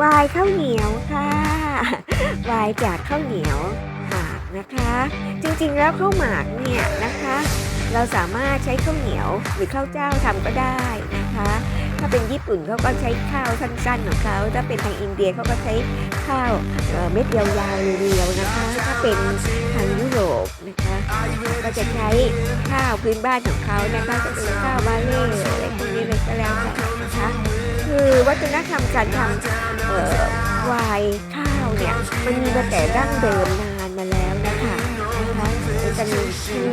วายข้าวเหนียวค่ะ วายจากข้าวเหนียวหมากนะคะ จริงๆแล้วข้าวหมากเนี่ยนะคะ เราสามารถใช้ข้าวเหนียวหรือข้าวเจ้าทำก็ได้นะคะ ถ้าเป็นญี่ปุ่นเขาก็ใช้ข้าวสั้นๆของเขาถ้าเป็นทางอินเดียเขาก็ใช้ข้าวเอ่อเม็ดยาวๆเรียวๆนะคะ ถ้าเป็นทางยุโรปนะคะก็จะใช้ข้าวพื้นบ้านของเขานะคะจะเป็นข้าวบาเล่อะไรพวกนี้เลยก็แล้วแต่นะคะ วัฒนธรรมการทำวายข้าวเนี่ยมันมีมาแต่ดั้งเดิมนานมาแล้วนะคะนะคะมันจะมีคือ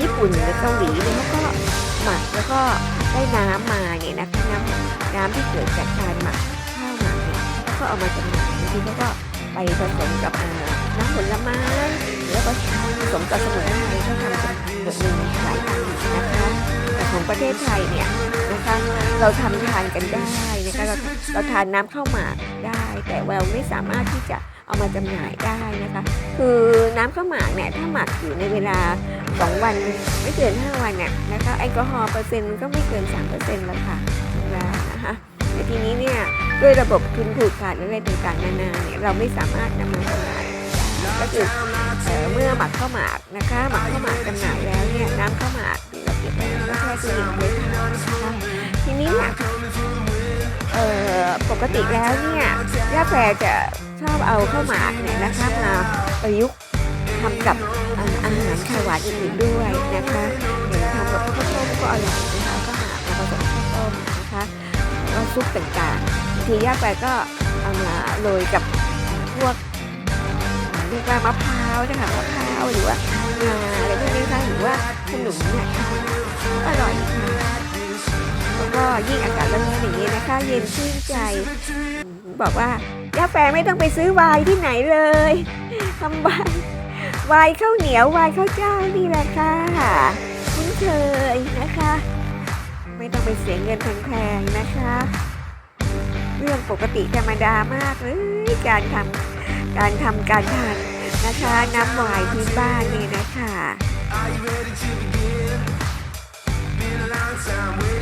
ญี่ปุ่นหรือเกาหลีเนี่ยเขาก็หมักแล้วก็ได้น้ำมาเนี่ยนะคะน้ำน้ำที่เกิดจากการหมักข้าวหมักเนี่ยก็เอามาจำหน่ายบางทีเขาก็ไปผสมกับน้ำผลไม้แล้วก็ผสมกับสมุน ประเทศไทยเนี่ยนะคะเราทำทานกันได้นะคะเราเราทานน้ำข้าวหมากได้ แต่เราไม่สามารถที่จะเอามาจำหน่ายได้นะคะ คือน้ำข้าวหมากเนี่ยถ้าหมักอยู่ในเวลา 2 วันไม่เกิน 5 วันเนี่ยนะคะแอลกอฮอล์เปอร์เซ็นต์ก็ไม่เกิน 3%แล้วค่ะแล้วนะคะแต่ทีนี้เนี่ยด้วยระบบทุนผูกขาดอะไรต่างๆนานาเนี่ยเราไม่สามารถนำมาจำหน่ายได้ก็คือเอ่อเมื่อหมักข้าวหมากนะคะหมักข้าวหมากจำหน่ายแล้วเนี่ยน้ำข้าวหมาก ที่เราเก็บไว้ก็แช่ตู้เย็นไว้ทานนะคะทีนี้เนี่ยเอ่อปกติแล้วเนี่ยย่าแพรจะชอบเอาข้าวหมากเนี่ยนะคะมาประยุกต์ทำกับอาหารขาวหวานอื่นๆด้วยนะคะอย่างทำกับข้าวต้มก็อร่อยนะคะข้าวหมากมาผสมข้าวต้มนะคะก็ซุปต่างๆบางทีย่าแพรก็เอามาโรยกับพวกเรียกว่ามะพร้าวนะคะมะพร้าวหรือว่างาอะไรพวกนี้นะคะหรือว่าขนมเนี่ย ยิ่งอากาศร้อนๆอย่างนี้นะคะ เย็นชื่นใจ บอกว่ายาแปรไม่ต้องไปซื้อวายที่ไหนเลยทำวายวายข้าวเหนียว วายข้าวเจ้านี่แหละค่ะคุ้นเคยนะคะ ไม่ต้องไปเสียเงินแพงๆนะคะ เรื่องปกติธรรมดามากเลยการทำการทำการทานนะคะน้ำวายพื้นบ้านนี่นะคะ Are you ready to begin? Been a long time